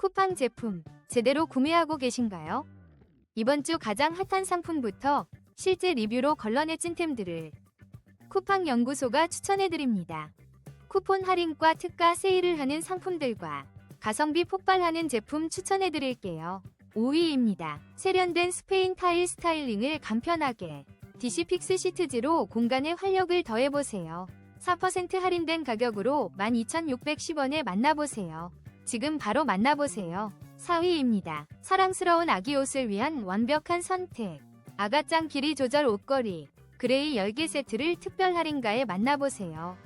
쿠팡 제품 제대로 구매하고 계신가요? 이번 주 가장 핫한 상품부터 실제 리뷰로 걸러내 찐템들을 쿠팡 연구소가 추천해드립니다. 쿠폰 할인과 특가 세일을 하는 상품들과 가성비 폭발하는 제품 추천해드릴게요. 5위입니다. 세련된 스페인 타일 스타일링을 간편하게 디시픽스 시트지로 공간에 활력을 더해보세요. 4% 할인된 가격으로 12,610원에 만나보세요. 지금 바로 만나보세요. 4위입니다. 사랑스러운 아기 옷을 위한 완벽한 선택. 아가짱 길이 조절 옷걸이. 그레이 10개 세트를 특별 할인가에 만나보세요.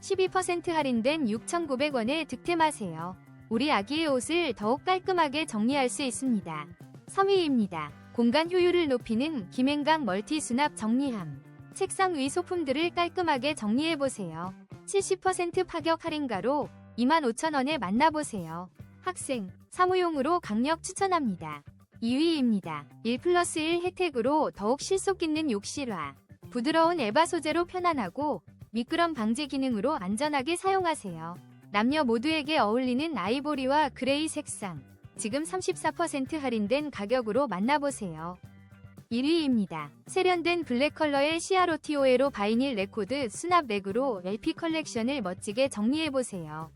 12% 할인된 6,900원에 득템하세요. 우리 아기의 옷을 더욱 깔끔하게 정리할 수 있습니다. 3위입니다. 공간 효율을 높이는 김행강 멀티 수납 정리함. 책상 위 소품들을 깔끔하게 정리해보세요. 70% 파격 할인가로 25,000원에 만나보세요. 학생, 사무용으로 강력 추천합니다. 2위입니다. 1 플러스 1 혜택으로 더욱 실속 있는 욕실화. 부드러운 에바 소재로 편안하고 미끄럼 방지 기능으로 안전하게 사용하세요. 남녀 모두에게 어울리는 아이보리와 그레이 색상. 지금 34% 할인된 가격으로 만나보세요. 1위입니다. 세련된 블랙 컬러의 시아로티오에로 바이닐 레코드 수납 렉으로 LP 컬렉션을 멋지게 정리해보세요.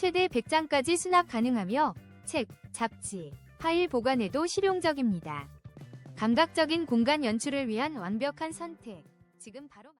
최대 100장까지 수납 가능하며 책, 잡지, 파일 보관에도 실용적입니다. 감각적인 공간 연출을 위한 완벽한 선택. 지금 바로